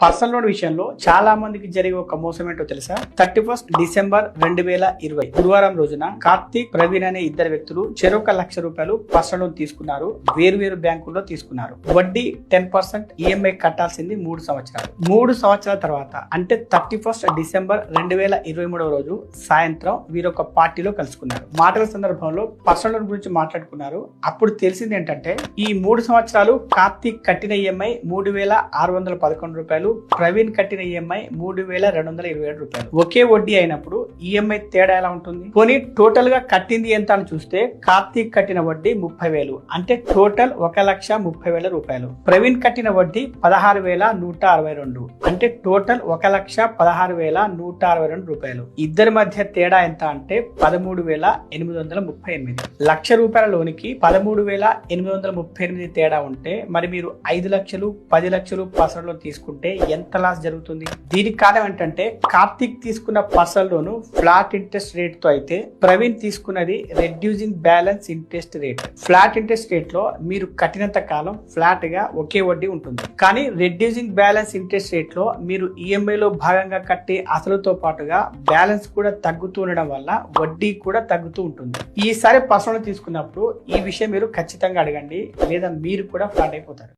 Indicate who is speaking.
Speaker 1: Personal loan విషయంలో చాలా మందికి జరిగే ఒక మోసం ఏంటో తెలుసా? థర్టీ ఫస్ట్ డిసెంబర్ రెండు వేల ఇరవై గురువారం రోజున కార్తీక్ ప్రవీణ్ అనే ఇద్దరు వ్యక్తులు చెరొక లక్ష రూపాయలు పర్సనల్ లోన్ తీసుకున్నారు. వేర్వేరు బ్యాంకుల్లో తీసుకున్నారు. వడ్డీ టెన్ పర్సెంట్ ఈఎంఐ కట్టాల్సింది మూడు సంవత్సరాలు. మూడు సంవత్సరాల తర్వాత అంటే థర్టీ ఫస్ట్ డిసెంబర్ రెండు వేల ఇరవై మూడవ రోజు సాయంత్రం వీరు ఒక పార్టీలో కలుసుకున్నారు. మాటల సందర్భంలో పర్సనల్ లోన్ గురించి మాట్లాడుకున్నారు. అప్పుడు తెలిసింది ఏంటంటే ఈ మూడు సంవత్సరాలు కార్తీక్ కట్టిన ఈఎంఐ మూడు వేల ఆరు వందల పదకొండు రూపాయలు ప్రవీణ్ కట్టిన ఈఎంఐ మూడు వేల రెండు వందల ఇరవై ఏడు రూపాయలు. ఒకే వడ్డీ అయినప్పుడు ఈఎంఐ తేడా ఎలా ఉంటుంది? పోనీ టోటల్గా కట్టింది ఎంత అని చూస్తే కార్తీక్ కట్టిన వడ్డీ ముప్పై వేలు. అంటే టోటల్ ఒక లక్ష ముప్పై వేల రూపాయలు. ప్రవీణ్ కట్టిన వడ్డీ పదహారు వేల నూట అరవై రెండు. అంటే టోటల్ ఒక లక్ష పదహారు వేల నూట అరవై రెండు రూపాయలు. ఇద్దరి మధ్య తేడా ఎంత అంటే పదమూడు వేల ఎనిమిది వందల ముప్పై ఎనిమిది. లక్ష రూపాయల లోనికి పదమూడు వేల ఎనిమిది వందల ముప్పై ఎనిమిది తేడా ఉంటే మరి మీరు ఐదు లక్షలు పది లక్షలు పసరలో తీసుకుంటే ఎంత లాస్ జరుగుతుంది? దీనికి కారణం ఏంటంటే కార్తీక్ తీసుకున్న పర్సనల్ లోను ఫ్లాట్ ఇంట్రెస్ట్ రేట్తో అయితే ప్రవీణ్ తీసుకున్నది reducing balance interest rate flat interest రేట్లో మీరు కట్టినంత కాలం ఫ్లాట్గా ఒకే వడ్డీ ఉంటుంది. కానీ రెడ్యూసింగ్ బ్యాలెన్స్ ఇంట్రెస్ట్ రేట్లో మీరు ఈఎంఐ లో భాగంగా కట్టే అసలుతో పాటుగా బ్యాలెన్స్ కూడా తగ్గుతూ ఉండడం వల్ల వడ్డీ కూడా తగ్గుతూ ఉంటుంది. ఈసారి పర్సనల్ తీసుకున్నప్పుడు ఈ విషయం మీరు ఖచ్చితంగా అడగండి లేదా మీరు కూడా ఫ్లాట్ అయిపోతారు.